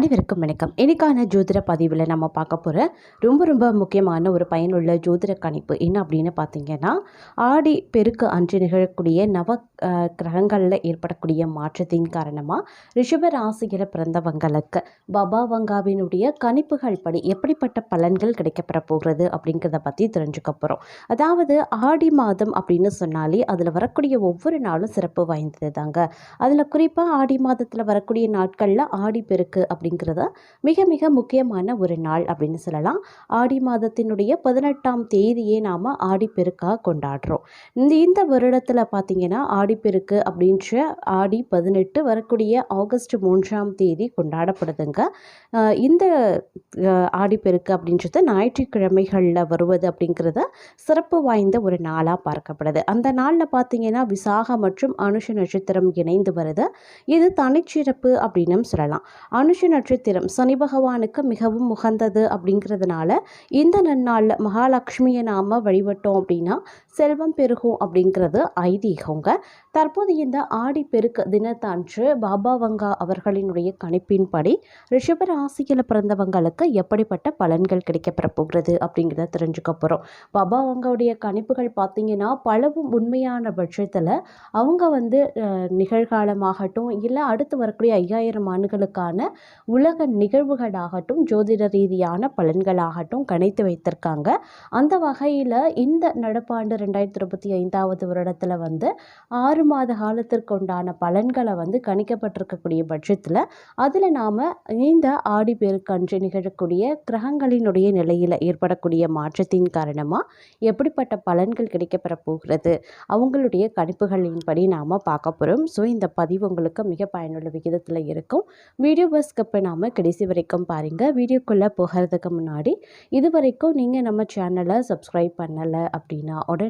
அனைவருக்கும் வணக்கம். இன்றைக்கான ஜோதிட பதிவில் நம்ம பார்க்க போகிற ரொம்ப ரொம்ப முக்கியமான ஒரு பயனுள்ள ஜோதிட கணிப்பு என்ன அப்படின்னு பார்த்தீங்கன்னா ஆடி பெருக்கு அன்று நிகழக்கூடிய நவ கிரகங்களில் ஏற்படக்கூடிய மாற்றத்தின் காரணமாக ரிஷப ராசியில் பிறந்தவங்களுக்கு பாபா வங்காவினுடைய கணிப்புகள் படி எப்படிப்பட்ட பலன்கள் கிடைக்கப்பெற போகிறது அப்படிங்கிறத பற்றி தெரிஞ்சுக்க போகிறோம் அதாவது ஆடி மாதம் அப்படின்னு சொன்னாலே அதில் வரக்கூடிய ஒவ்வொரு நாளும் சிறப்பு வாய்ந்தது தாங்க அதில் குறிப்பாக ஆடி மாதத்தில் வரக்கூடிய நாட்களில் ஆடி பெருக்கு அப்படிங்கிறத மிக மிக முக்கியமான ஒரு நாள் அப்படின்னு சொல்லலாம். ஆடி மாதத்தினுடைய பதினெட்டாம் தேதியே நாம் ஆடிப்பெருக்காக கொண்டாடுறோம். இந்த இந்த வருடத்தில் பார்த்தீங்கன்னா ஆடிப்பெருக்கு அப்படின்ற ஆடி பதினெட்டு வரக்கூடிய ஆகஸ்ட் மூன்றாம் தேதி கொண்டாடப்படுதுங்க. இந்த ஆடிப்பெருக்கு அப்படின்றது ஞாயிற்றுக்கிழமைகளில் வருவது அப்படிங்கிறத சிறப்பு வாய்ந்த ஒரு நாளாக பார்க்கப்படுது. அந்த நாளில் பார்த்தீங்கன்னா விசாக மற்றும் அனுஷ நட்சத்திரம் இணைந்து வருது. இது தனிச்சிறப்பு அப்படின்னும் சொல்லலாம். அனுஷ நட்சத்திரம் சனி பகவானுக்கு மிகவும் உகந்தது அப்படிங்கிறதுனால இந்த நன்னாளில் மகாலட்சுமியை நாம் வழிபட்டோம் அப்படின்னா செல்வம் பெருகும் அப்படிங்கிறது ஐதீகங்க. தற்போது இந்த ஆடி பெருக்கு தினத்தன்று பாபா வங்கா அவர்களினுடைய கணிப்பின்படி ரிஷப ராசியில் பிறந்தவங்களுக்கு எப்படிப்பட்ட பலன்கள் கிடைக்கப்பெற போகிறது அப்படிங்கிறத தெரிஞ்சுக்க போகிறோம் பாபா வங்காவுடைய கணிப்புகள் பார்த்தீங்கன்னா பலவும் உண்மையான பட்சத்தில் அவங்க வந்து நிகழ்காலமாகட்டும் இல்லை அடுத்து வரக்கூடிய ஐயாயிரம் ஆண்டுகளுக்கான உலக நிகழ்வுகளாகட்டும் ஜோதிட ரீதியான பலன்களாகட்டும் கணித்து வைத்திருக்காங்க. அந்த வகையில் இந்த நடப்பாண்டு ரெண்டாயிரத்தி இருபத்தி ஐந்தாவது வருடத்தில் வந்து ஆறு மாத காலத்திற்கு உண்டான பலன்களை வந்து கணிக்கப்பட்டிருக்கக்கூடிய பட்சத்தில் அதில் நாம் இந்த ஆடி பெருக்கன்று நிகழக்கூடிய கிரகங்களினுடைய நிலையில் ஏற்படக்கூடிய மாற்றத்தின் காரணமாக எப்படிப்பட்ட பலன்கள் கிடைக்கப்பெற போகிறது? அவங்களுடைய கணிப்புகளின்படி நாம் பார்க்க போகிறோம் ஸோ இந்த பதிவு உங்களுக்கு மிக பயனுள்ள விகிதத்தில் இருக்கும். வீடியோ பஸ்கப்பை நாம் கடைசி வரைக்கும் பாருங்கள் வீடியோக்குள்ளே போகிறதுக்கு முன்னாடி இது வரைக்கும் நீங்கள் நம்ம சேனலை சப்ஸ்கிரைப் பண்ணலை அப்படின்னா உடனே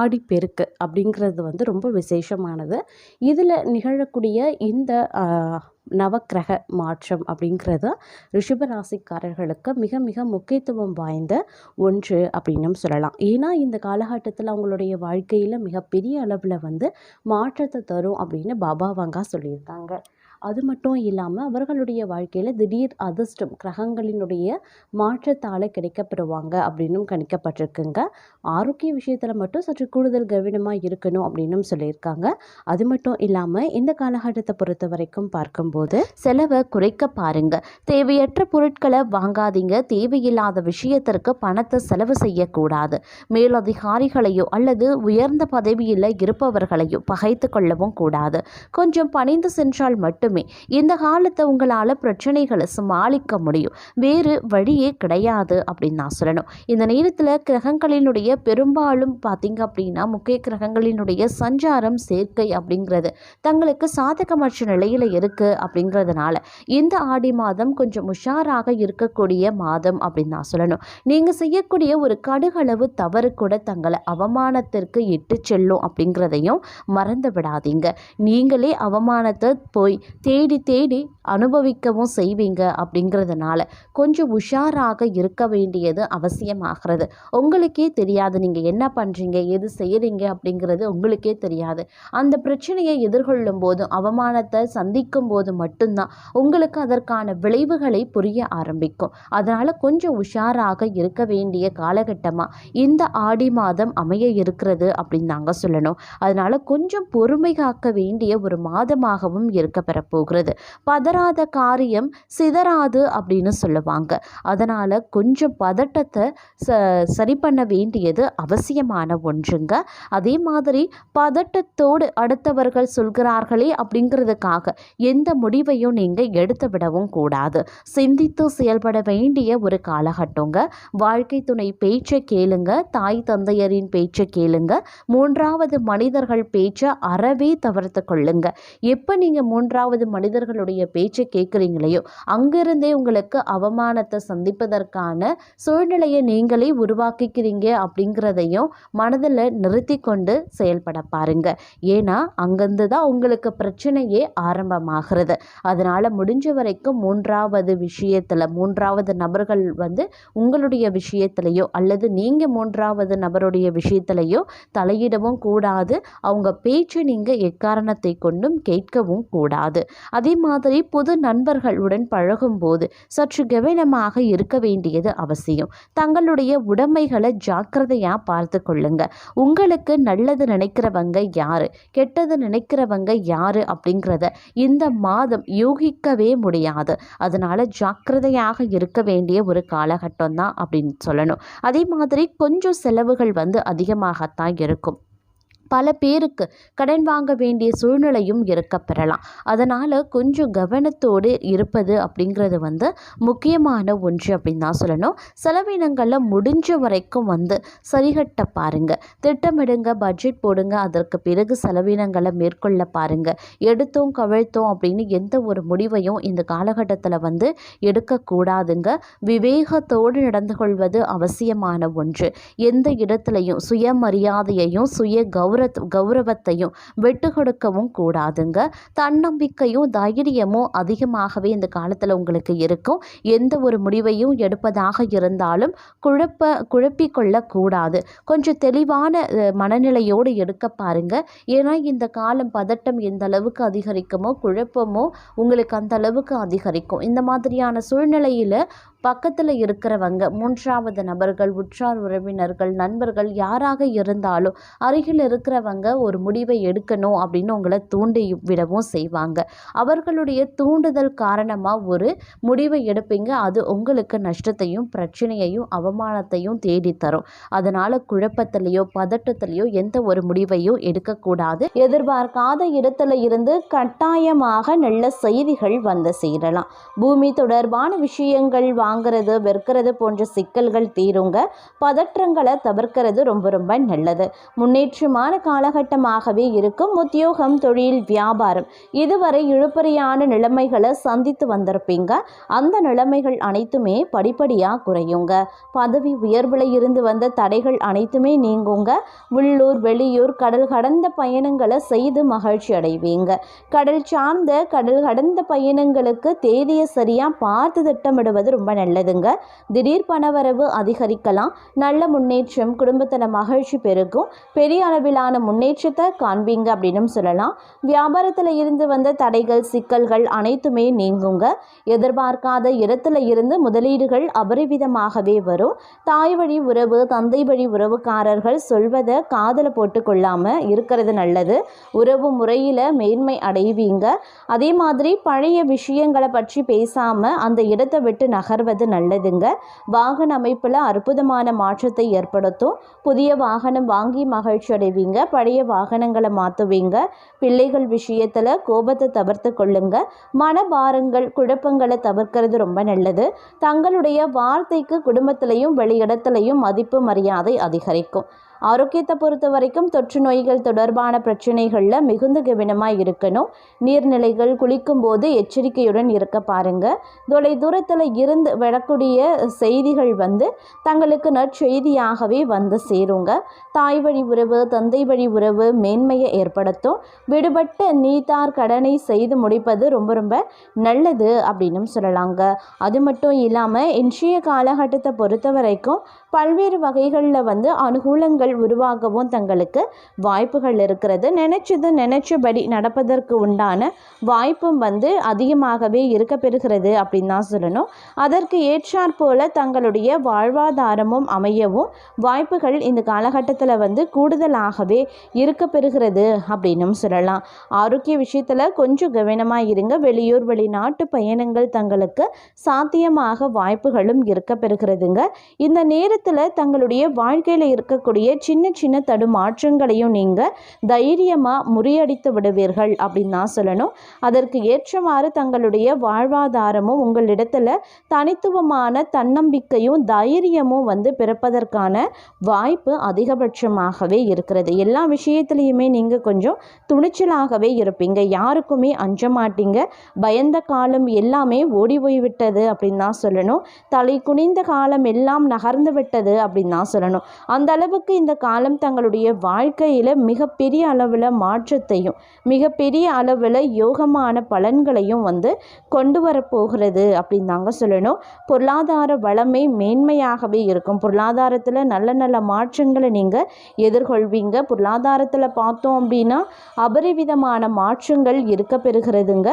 ஆடி பெருக்கு அப்படிங்கிறது வந்து ரொம்ப விசேஷமானது. இதில் நிகழக்கூடிய இந்த நவக்கிரக மாற்றம் அப்படிங்கிறது ரிஷப ராசிக்காரர்களுக்கு மிக மிக முக்கியத்துவம் வாய்ந்த ஒன்று அப்படின்னும் சொல்லலாம். ஏன்னா இந்த காலகட்டத்தில் அவங்களுடைய வாழ்க்கையில் மிகப்பெரிய அளவில் வந்து மாற்றத்தை தரும் அப்படின்னு பாபா வாங்கா சொல்லியிருக்காங்க. அது மட்டும் இல்லாமல் அவர்களுடைய வாழ்க்கையில் திடீர் அதிர்ஷ்டம் கிரகங்களினுடைய மாற்றத்தால் கிடைக்கப்பெறுவாங்க அப்படின்னும் கணிக்கப்பட்டிருக்குங்க. ஆரோக்கிய விஷயத்தில் மட்டும் சற்று கூடுதல் கவனமாக இருக்கணும் அப்படின்னும் சொல்லியிருக்காங்க. அது மட்டும் இல்லாமல் இந்த காலகட்டத்தை பொறுத்த வரைக்கும் பார்க்கும்போது செலவை குறைக்க பாருங்க. தேவையற்ற பொருட்களை வாங்காதீங்க. தேவையில்லாத விஷயத்திற்கு பணத்தை செலவு செய்யக்கூடாது. மேலதிகாரிகளையோ அல்லது உயர்ந்த பதவியில் இருப்பவர்களையோ பகைத்து கொள்ளவும் கூடாது. கொஞ்சம் பணிந்து சென்றால் மட்டும் இந்த காலத்தை உங்களால் பிரச்சனைகளை சமாளிக்க முடியும். வேறு வழியே கிடையாது அப்படின்னு நான் சொல்லணும். இந்த நேரத்தில் கிரகங்களினுடைய பெரும்பாலும் பார்த்தீங்க அப்படின்னா முக்கிய கிரகங்களினுடைய சஞ்சாரம் சேர்க்கை அப்படிங்கிறது தங்களுக்கு சாதகமற்ற நிலையில் இருக்குது அப்படிங்கிறதுனால இந்த ஆடி மாதம் கொஞ்சம் உஷாராக இருக்கக்கூடிய மாதம் அப்படின்னு நான் சொல்லணும். நீங்கள் செய்யக்கூடிய ஒரு கடுகளவு தவறு கூட தங்களை அவமானத்திற்கு இட்டு செல்லும் அப்படிங்கிறதையும் மறந்து விடாதீங்க. நீங்களே அவமானத்தை போய் தேடி தேடி அனுபவிக்கவும் செய்வீங்க அப்படிங்கிறதுனால கொஞ்சம் உஷாராக இருக்க வேண்டியது அவசியமாகிறது. உங்களுக்கே தெரியாது நீங்கள் என்ன பண்ணுறீங்க எது செய்கிறீங்க அப்படிங்கிறது உங்களுக்கே தெரியாது. அந்த பிரச்சனையை எதிர்கொள்ளும் போதும் அவமானத்தை சந்திக்கும் போது மட்டும்தான் உங்களுக்கு அதற்கான விளைவுகளை புரிய ஆரம்பிக்கும். அதனால் கொஞ்சம் உஷாராக இருக்க வேண்டிய காலகட்டமாக இந்த ஆடி மாதம் அமைய இருக்கிறது அப்படின்னு நாங்கள் சொல்லணும். அதனால் கொஞ்சம் பொறுமை காக்க வேண்டிய ஒரு மாதமாகவும் இருக்க பிறப்பு போகிறது. பதறாத காரியம் சிதறாது அப்படின்னு சொல்லுவாங்க. அதனால் கொஞ்சம் பதட்டத்தை ச சரி பண்ண வேண்டியது அவசியமான ஒன்றுங்க. அதே மாதிரி பதட்டத்தோடு அடுத்தவர்கள் சொல்கிறார்களே அப்படிங்கிறதுக்காக எந்த முடிவையும் நீங்கள் எடுத்து விடவும் கூடாது. சிந்தித்து செயல்பட வேண்டிய ஒரு காலகட்டங்க. வாழ்க்கை துணை பேச்சை கேளுங்க. தாய் தந்தையரின் பேச்சை கேளுங்க. மூன்றாவது மனிதர்கள் பேச்சை அறவே தவிர்த்து கொள்ளுங்க. எப்போ நீங்கள் மூன்றாவது யாராவது மனிதர்களுடைய பேச்சை கேட்குறீங்களையோ அங்கிருந்தே உங்களுக்கு அவமானத்தை சந்திப்பதற்கான சூழ்நிலையை நீங்களே உருவாக்கிக்கிறீங்க அப்படிங்கிறதையும் மனதில் நிறுத்தி கொண்டு செயல்பட பாருங்க. ஏன்னா அங்கேருந்து தான் உங்களுக்கு பிரச்சனையே ஆரம்பமாகிறது. அதனால் முடிஞ்ச வரைக்கும் மூன்றாவது விஷயத்தில் மூன்றாவது நபர்கள் வந்து உங்களுடைய விஷயத்திலையோ அல்லது நீங்கள் மூன்றாவது நபருடைய விஷயத்திலையோ தலையிடவும் கூடாது. அவங்க பேச்சு நீங்கள் எக்காரணத்தை கொண்டும் கேட்கவும் கூடாது. அதே மாதிரி புது நண்பர்களுடன் பழகும்போது சற்று கவனமாக இருக்க வேண்டியது அவசியம். தங்களுடைய உடைமைகளை ஜாக்கிரதையாக பார்த்து கொள்ளுங்க. உங்களுக்கு நல்லது நினைக்கிறவங்க யாரு? கெட்டது நினைக்கிறவங்க யாரு அப்படிங்கிறத இந்த மாதம் யூகிக்கவே முடியாது. அதனால ஜாக்கிரதையாக இருக்க வேண்டிய ஒரு காலகட்டம் தான் அப்படின்னு சொல்லணும். அதே மாதிரி கொஞ்சம் செலவுகள் வந்து அதிகமாகத்தான் இருக்கும். பல பேருக்கு கடன் வாங்க வேண்டிய சூழ்நிலையும் இருக்க பெறலாம். அதனால் கொஞ்சம் கவனத்தோடு இருப்பது அப்படிங்கிறது வந்து முக்கியமான ஒன்று அப்படின்னு தான் சொல்லணும். செலவினங்களில் முடிஞ்ச வரைக்கும் வந்து சரிகட்ட பாருங்கள் திட்டமிடுங்க பட்ஜெட் போடுங்க அதற்கு பிறகு செலவினங்களை மேற்கொள்ள பாருங்கள் எடுத்தோம் கவிழ்த்தோம் அப்படின்னு எந்த ஒரு முடிவையும் இந்த காலகட்டத்தில் வந்து எடுக்கக்கூடாதுங்க. விவேகத்தோடு நடந்து கொள்வது அவசியமான ஒன்று. எந்த இடத்துலையும் சுயமரியாதையையும் சுய கௌரவ கௌரவத்தையும் விட்டு கொடுக்கவும் கூடாதுங்க. தன்னம்பிக்கையும் தைரியமும் அதிகமாகவே இந்த காலத்தில் உங்களுக்கு இருக்கும். எந்த ஒரு முடிவையும் எடுப்பதாக இருந்தாலும் குழப்ப குழப்பிக்கொள்ளக்கூடாது. கொஞ்சம் தெளிவான மனநிலையோடு எடுக்க பாருங்க. ஏன்னா இந்த காலம் பதட்டம் எந்த அளவுக்கு அதிகரிக்குமோ குழப்பமோ உங்களுக்கு அந்த அளவுக்கு அதிகரிக்கும். இந்த மாதிரியான சூழ்நிலையில் பக்கத்தில் இருக்கிறவங்க மூன்றாவது நபர்கள் உற்றார் உறவினர்கள் நண்பர்கள் யாராக இருந்தாலும் அருகில் இருக்கிறவங்க ஒரு முடிவை எடுக்கணும் அப்படின்னு உங்களை தூண்டி விடவும் செய்வாங்க. அவர்களுடைய தூண்டுதல் காரணமாக ஒரு முடிவை எடுப்பீங்க. அது உங்களுக்கு நஷ்டத்தையும் பிரச்சனையையும் அவமானத்தையும் தேடித்தரும். அதனால் குழப்பத்திலையோ பதட்டத்திலையோ எந்த ஒரு முடிவையும் எடுக்கக்கூடாது. எதிர்பார்க்காத இடத்துல இருந்து கட்டாயமாக நல்ல செய்திகள் வந்து சேரலாம். பூமி தொடர்பான விஷயங்கள் வாங்க வாங்கிறது விற்கிறது போன்ற சிக்கல்கள் தீருங்க. பதற்றங்களை தவிர்க்கிறது ரொம்ப ரொம்ப நல்லது. முன்னேற்றமான காலகட்டமாகவே இருக்கும். உத்தியோகம் தொழில் வியாபாரம் இதுவரை இழுப்பறியான நிலைமைகளை சந்தித்து வந்திருப்பீங்க. அந்த நிலைமைகள் அனைத்துமே படிப்படியாக குறையுங்க. பதவி உயர்வில் இருந்து வந்த தடைகள் அனைத்துமே நீங்குங்க. உள்ளூர் வெளியூர் கடல் கடந்த பயணங்களை செய்து மகிழ்ச்சி அடைவீங்க. கடல் சார்ந்த கடல் கடந்த பயணங்களுக்கு தேதியை சரியாக பார்த்து திட்டமிடுவது ரொம்ப நல்லதுங்க. திடீர் பணவரவு அதிகரிக்கலாம். நல்ல முன்னேற்றம் குடும்பத்தில் மகிழ்ச்சி பெருகும். பெரிய அளவிலான முன்னேற்றத்தை காண்பீங்க அப்படின்னு சொல்லலாம். வியாபாரத்தில் இருந்து வந்த தடைகள் சிக்கல்கள் அனைத்துமே நீங்குங்க. எதிர்பார்க்காத இடத்துல இருந்து முதலீடுகள் அபரிவிதமாகவே வரும். தாய் வழி உறவு தந்தை வழி உறவுக்காரர்கள் சொல்வதை காதல போட்டு கொள்ளாமல் இருக்கிறது நல்லது. உறவு முறையில் மேன்மை அடைவீங்க. அதே மாதிரி பழைய விஷயங்களை பற்றி பேசாமல் அந்த இடத்தை விட்டு நகர்வது செய்வது நல்லதுங்க. வாகன அமைப்பில் அற்புதமான மாற்றத்தை ஏற்படுத்தும். புதிய வாகனம் வாங்கி மகிழ்ச்சி அடைவீங்க. பழைய வாகனங்களை மாற்றுவீங்க பிள்ளைகள் விஷயத்தில் கோபத்தை தவிர்த்து கொள்ளுங்க. மனபாரங்கள் குழப்பங்களை தவிர்க்கிறது ரொம்ப நல்லது. தங்களுடைய வார்த்தைக்கு குடும்பத்திலையும் வெளியிடத்திலையும் மதிப்பு மரியாதை அதிகரிக்கும். ஆரோக்கியத்தை பொறுத்த வரைக்கும் தொற்று நோய்கள் தொடர்பான பிரச்சனைகளில் மிகுந்த கவனமாக இருக்கணும். நீர்நிலைகள் குளிக்கும் போது எச்சரிக்கையுடன் இருக்க பாருங்க. தொலை தூரத்தில் இருந்து விடக்கூடிய செய்திகள் வந்து தங்களுக்கு நற்செய்தியாகவே வந்து சேருங்க. தாய் வழி உறவு தந்தை வழி உறவு மேன்மையை ஏற்படுத்தும். விடுபட்ட நீத்தார் கடனை செய்து முடிப்பது ரொம்ப ரொம்ப நல்லது அப்படின்னு சொல்லலாங்க. அது மட்டும் இல்லாமல் இன்றைய காலகட்டத்தை பொறுத்த வரைக்கும் பல்வேறு வகைகளில் வந்து அனுகூலங்கள் உருவாகவும் தங்களுக்கு வாய்ப்புகள் இருக்கிறது. நினைச்சது நினைச்சபடி நடப்பதற்கு உண்டான வாய்ப்பும் வந்து அதிகமாகவே இருக்க பெறுகிறது அப்படின்னு தான் சொல்லணும். அதற்கு ஏற்றாற் போல தங்களுடைய வாழ்வாதாரமும் அமையவும் வாய்ப்புகள் இந்த காலகட்டத்தில் வந்து கூடுதலாகவே இருக்க பெறுகிறது அப்படின்னும் சொல்லலாம். ஆரோக்கிய விஷயத்தில் கொஞ்சம் கவனமாக இருங்க. வெளியூர் வெளிநாட்டு பயணங்கள் தங்களுக்கு சாத்தியமாக வாய்ப்புகளும் இருக்க பெறுகிறதுங்க இந்த நேரத்தில் தங்களுடைய வாழ்க்கையில் இருக்கக்கூடிய சின்ன சின்ன தடுமாற்றங்களையும் நீங்கள் தைரியமாக முறியடித்து விடுவீர்கள் அப்படின்னு தான் சொல்லணும். அதற்கு ஏற்றவாறு தங்களுடைய வாழ்வாதாரமும் உங்களிடத்தில் தனித்துவமான தன்னம்பிக்கையும் தைரியமும் வந்து பிறப்பதற்கான வாய்ப்பு அதிகபட்சமாகவே இருக்கிறது. எல்லா விஷயத்துலையுமே நீங்கள் கொஞ்சம் துணிச்சலாகவே இருப்பீங்க. யாருக்குமே அஞ்ச மாட்டீங்க. பயந்த காலம் எல்லாமே ஓடி போய்விட்டது அப்படின்னு தான் சொல்லணும். தலை குனிந்த காலம் எல்லாம் நகர்ந்து விட்டது அப்படின்னு தான் சொல்லணும். அந்த அளவுக்கு இந்த காலம் தங்களுடைய வாழ்க்கையில் மிகப்பெரிய அளவில் மாற்றத்தையும் மிகப்பெரிய அளவில் யோகமான பலன்களையும் வந்து கொண்டு வரப்போகிறது அப்படின்னு தாங்க சொல்லணும். பொருளாதார வளமை மேன்மையாகவே இருக்கும். பொருளாதாரத்தில் நல்ல நல்ல மாற்றங்களை நீங்கள் எதிர்கொள்வீங்க. பொருளாதாரத்தில் பார்த்தோம் அப்படின்னா அபரிவிதமான மாற்றங்கள் இருக்க பெறுகிறதுங்க